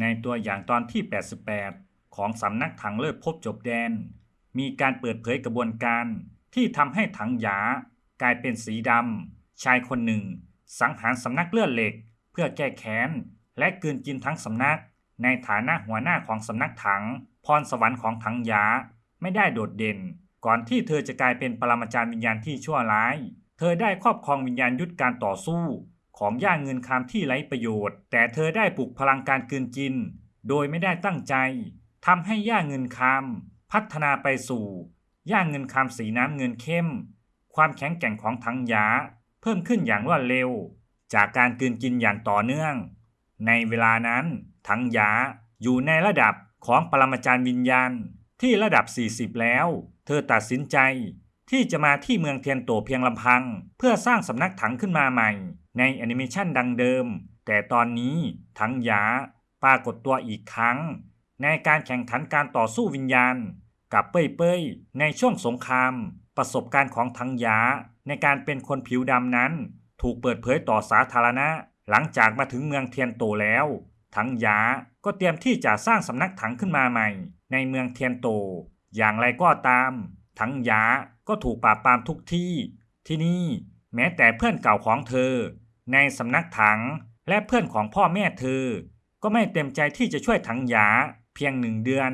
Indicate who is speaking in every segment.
Speaker 1: ในตัวอย่างตอนที่ 88 ของสำนักถังเลิศพบจบแดน มีการเปิดเผยกระบวนการที่ทำให้ถังหยากลายเป็นสีดำชายคนหนึ่ง สังหารสำนักเลือดเหล็ก เพื่อแก้แค้น และกืนกินทั้งสำนัก ในฐานะหัวหน้าของสำนักถัง พรสวรรค์ของถังหยาไม่ได้โดดเด่น ก่อนที่เธอจะกลายเป็นปรมาจารย์วิญญาณที่ชั่วร้าย เธอได้ครอบครองวิญญาณยุทธการต่อสู้ ของย่าเงินคำที่ไร้ประโยชน์ แต่เธอได้ปลุกพลังการกลืนกิน โดยไม่ได้ตั้งใจทำให้ย่าเงินคำพัฒนาไปสู่ ย่าเงินคำสีน้ำเงินเข้ม ความแข็งแกร่งของถังยาเพิ่มขึ้นอย่างรวดเร็ว จากการกลืนกินอย่างต่อเนื่อง ในเวลานั้นถังยาอยู่ในระดับของปรมาจารย์วิญญาณที่ระดับ 40 แล้ว เธอตัดสินใจ ที่จะมาที่เมืองเทียนโตเพียงลำพัง เพื่อสร้างสำนักถังขึ้นมาใหม่ ในแอนิเมชันดังเดิม แต่ตอนนี้ถังหยาปรากฏตัวอีกครั้ง ในการแข่งขันการต่อสู้วิญญาณ กับเป้ยเป้ยในช่วงสงคราม ประสบการณ์ของถังหยาในการเป็นคนผิวดำนั้น ถูกเปิดเผยต่อสาธารณะ หลังจากมาถึงเมืองเทียนโตแล้วถังยาก็เตรียมที่จะสร้างสำนักถังขึ้นมาใหม่ ในเมืองเทียนโต อย่างไรก็ตาม ถังยา ก็ถูกปราบปรามทุกที่ ที่นี่แม้แต่เพื่อนเก่าของเธอ ในสำนักถังและเพื่อนของพ่อแม่เธอ ก็ไม่เต็มใจที่จะช่วยถังหยาเพียงหนึ่งเดือน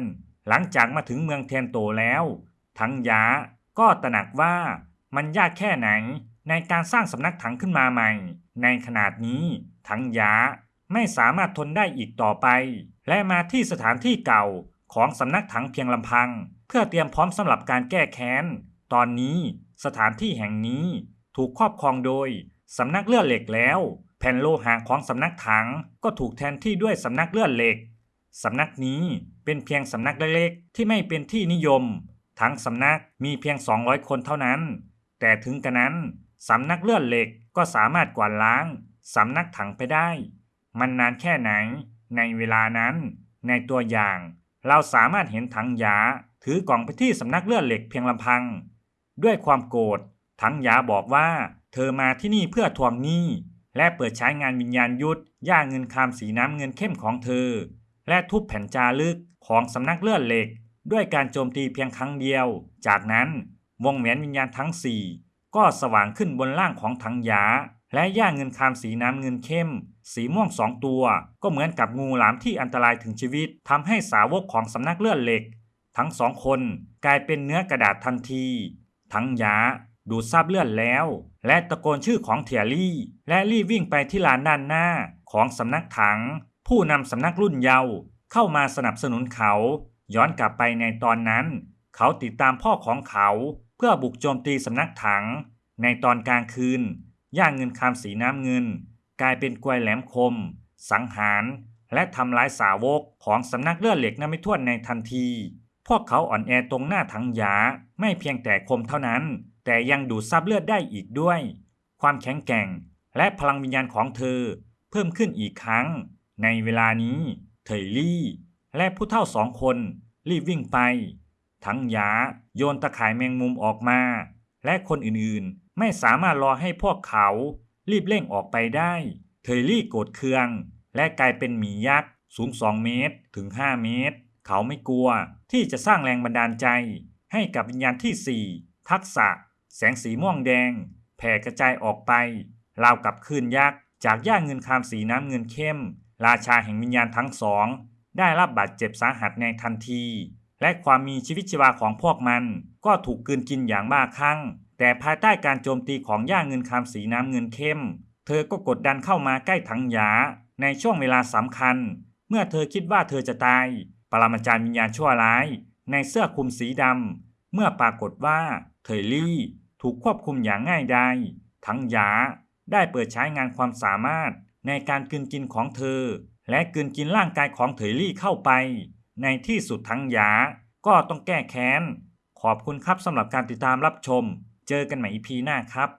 Speaker 1: หลังจากมาถึงเมืองเทียนโตแล้ว ถังหยาก็ตระหนักว่ามันยากแค่ไหนในการสร้างสำนักถังขึ้นมาใหม่ ในขนาดนี้ถังหยาไม่สามารถทนได้อีกต่อไป และมาที่สถานที่เก่าของสำนักถังเพียงลำพัง เพื่อเตรียมพร้อมสำหรับการแก้แค้น ตอนนี้สถานที่แห่งนี้ถูกครอบครองโดยสำนักเลือดเหล็กแล้ว แผ่นโลหะของสำนักถังก็ถูกแทนที่ด้วยสำนักเลือดเหล็กสำนักนี้เป็นเพียงสำนักเล็กๆที่ไม่เป็นที่นิยม ทั้งสำนักมีเพียง 200 คนเท่านั้น แต่ถึงกระนั้นสำนักเลือดเหล็กก็สามารถกวาดล้างสำนักถังไปได้ มันนานแค่ไหน ในเวลานั้น ในตัวอย่าง เราสามารถเห็นถังยาถือกล่องไปที่สำนักเลือดเหล็กเพียงลำพัง ด้วยความโกรธถังยาบอกว่า เธอมาที่นี่เพื่อทวงหนี้ และเปิดใช้งานวิญญาณยุทธย่าเงินคามสีน้ำเงินเข้มของเธอ และทุบแผ่นจารึกของสำนักเลือดเหล็ก ด้วยการโจมตีเพียงครั้งเดียว จากนั้นวงแหวนวิญญาณทั้งสี่ก็สว่างขึ้นบนร่างของถังยา และย่าเงินคามสีน้ำเงินเข้ม สีม่วงสองตัว ก็เหมือนกับงูหลามที่อันตรายถึงชีวิตทำให้สาวกของสำนักเลือดเหล็ก ทั้งสองคนกลายเป็นเนื้อกระดาษทันที ทั้งยาดูดซาบเลือดแล้ว และตะโกนชื่อของเทียรี่ และรีบวิ่งไปที่ลานด้านหน้าของสำนักถัง ผู้นำสำนักรุ่นเยาว์เข้ามาสนับสนุนเขา ย้อนกลับไปในตอนนั้น เขาติดตามพ่อของเขา เพื่อบุกโจมตีสำนักถัง ในตอนกลางคืน ย่างเงินคำสีน้ำเงิน กลายเป็นกลวยแหลมคม สังหาร และทำลายสาวกของสำนักเลือดเหล็กน้ำไม่ท่วนในทันที พวกเขาอ่อนแอตรงหน้าถังยาไม่เพียงแต่คมเท่านั้น แต่ยังดูดซับเลือดได้อีกด้วย ความแข็งแกร่งและพลังวิญญาณของเธอ เพิ่มขึ้นอีกครั้ง ในเวลานี้เทยลี่ และผู้เฒ่าสองคนรีบวิ่งไปทั้งยาโยนตะข่ายแมงมุมออกมา และคนอื่นๆ ไม่สามารถรอให้พวกเขา รีบเร่งออกไปได้ เทยลี่โกรธเคือง และกลายเป็นหมียักษ์สูง 2 เมตรถึง 5 เมตร เขาไม่กลัวที่จะสร้างแรงบันดาลใจ ให้กับวิญญาณที่ 4 ทักษะ แสงสีม่วงแดง แผ่กระจายออกไปราวกับคลื่นยักษ์จากย่าเงินคามสีน้ำเงินเข้ม ราชาแห่งวิญญาณทั้งสอง ได้รับบาดเจ็บสาหัสในทันที และความมีชีวิตชีวาของพวกมันก็ถูกกืนกินอย่างบ้าคลั่ง แต่ภายใต้การโจมตีของย่าเงินคามสีน้ำเงินเข้ม เธอก็กดดันเข้ามาใกล้ถังหยาในช่วงเวลาสำคัญ เมื่อเธอคิดว่าเธอจะตาย ปรมาจารย์วิญญาณชั่วร้าย ในเสื้อคลุมสีดำ เมื่อปรากฏว่าเทยลี่ถูกควบคุมอย่างง่ายดายทั้งยาได้เปิดใช้งานความสามารถในการกลืนกินของเธอ และกลืนกินร่างกายของเถยลี่เข้าไป ในที่สุดทั้งยาก็ต้องแก้แค้น ขอบคุณครับสำหรับการติดตามรับชม เจอกันใหม่อีพีหน้าครับ